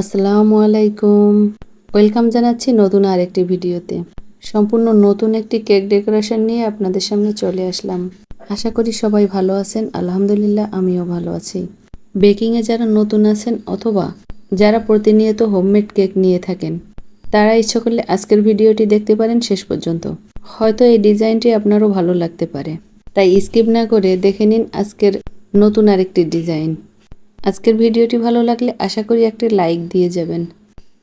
আসসালামু আলাইকুম। ওয়েলকাম জানাচ্ছি নতুন আরেকটি ভিডিওতে। সম্পূর্ণ নতুন একটি কেক ডেকোরেশন নিয়ে আপনাদের সামনে চলে আসলাম। আশা করি সবাই ভালো আছেন, আলহামদুলিল্লাহ আমিও ভালো আছি। বেকিংয়ে যারা নতুন আছেন অথবা যারা প্রতিনিয়ত হোমমেড কেক নিয়ে থাকেন, তারা ইচ্ছা করলে আজকের ভিডিওটি দেখতে পারেন শেষ পর্যন্ত। হয়তো এই ডিজাইনটি আপনারও ভালো লাগতে পারে। তাই স্কিপ না করে দেখে নিন আজকের নতুন আরেকটি ডিজাইন। আজকের ভিডিওটি ভালো লাগলে আশা করি একটি লাইক দিয়ে যাবেন।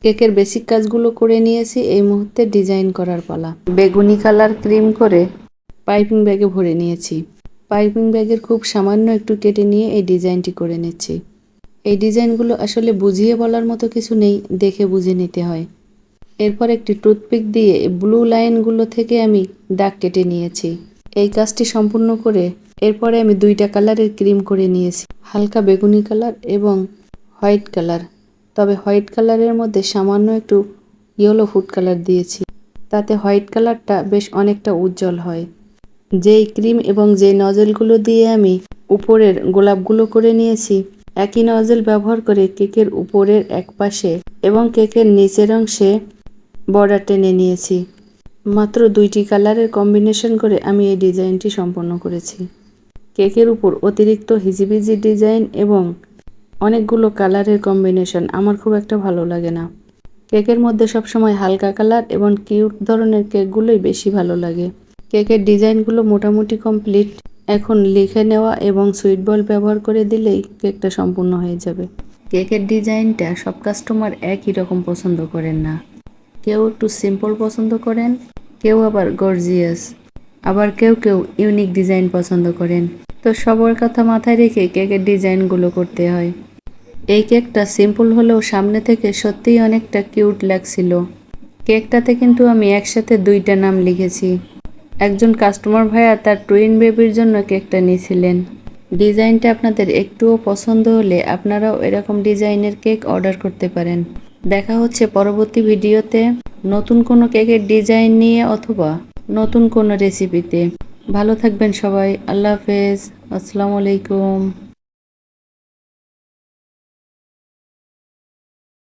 কেকের বেসিক কাজগুলো করে নিয়েছি এই মুহূর্তে ডিজাইন করার পালা। বেগুনি কালার ক্রিম করে পাইপিং ব্যাগে ভরে নিয়েছি। পাইপিং ব্যাগের খুব সামান্য একটু কেটে নিয়ে এই ডিজাইনটি করে নিচ্ছি। এই ডিজাইনগুলো আসলে বুঝিয়ে বলার মতো কিছু নেই, দেখে বুঝে নিতে হয়। এরপর একটি টুথপিক দিয়ে ব্লু লাইনগুলো থেকে আমি দাগ কেটে নিয়েছি। এই কাজটি সম্পূর্ণ করে এরপরে আমি দুইটা কালারের ক্রিম করে নিয়েছি। হালকা বেগুনি কালার এবং হোয়াইট কালার। তবে হোয়াইট কালারের মধ্যে সামান্য একটু ইয়েলো ফুড কালার দিয়েছি। তাতে হোয়াইট কালারটা বেশ অনেকটা উজ্জ্বল হয়। যেই ক্রিম এবং যেই নজলগুলো দিয়ে আমি উপরের গোলাপগুলো করে নিয়েছি, একই নজল ব্যবহার করে কেকের উপরের এক পাশে এবং কেকের নিচের অংশে বর্ডার টেনে নিয়েছি। মাত্র দুইটি কালারের কম্বিনেশন করে আমি এই ডিজাইনটি সম্পন্ন করেছি। কেকের উপর অতিরিক্ত হিজিবিজি ডিজাইন এবং অনেকগুলো কালারের কম্বিনেশন আমার খুব একটা ভালো লাগে না। কেকের মধ্যে সবসময় হালকা কালার এবং কিউট ধরনের কেকগুলোই বেশি ভালো লাগে। কেকের ডিজাইনগুলো মোটামুটি কমপ্লিট। এখন লিখে নেওয়া এবং সুইট বল ব্যবহার করে দিলেই কেকটা সম্পূর্ণ হয়ে যাবে। কেকের ডিজাইনটা সব কাস্টমার একই রকম পছন্দ করেন না। কেউ একটু সিম্পল পছন্দ করেন কেউ আবার গর্জিয়াস। আবার কেউ কেউ ইউনিক ডিজাইন পছন্দ করেন। তো সবার কথা মাথায় রেখে কেকের ডিজাইনগুলো করতে হয়। এই কেকটা সিম্পল হলেও সামনে থেকে সত্যিই অনেকটা কিউট লাগছিল। কেকটাতে কিন্তু আমি একসাথে দুইটা নাম লিখেছি। একজন কাস্টমার ভাইয়া তার টুইন বেবির জন্য কেকটা নিয়েছিলেন। ডিজাইনটা আপনাদের একটুও পছন্দ হলে আপনারাও এরকম ডিজাইনের কেক অর্ডার করতে পারেন। দেখা হচ্ছে পরবর্তী ভিডিওতে। নতুন কোনো কেকের ডিজাইন নিয়ে অথবা নতুন কোনো রেসিপিতে। ভালো থাকবেন সবাই। আল্লাহ হাফেজ। আসসালামু আলাইকুম।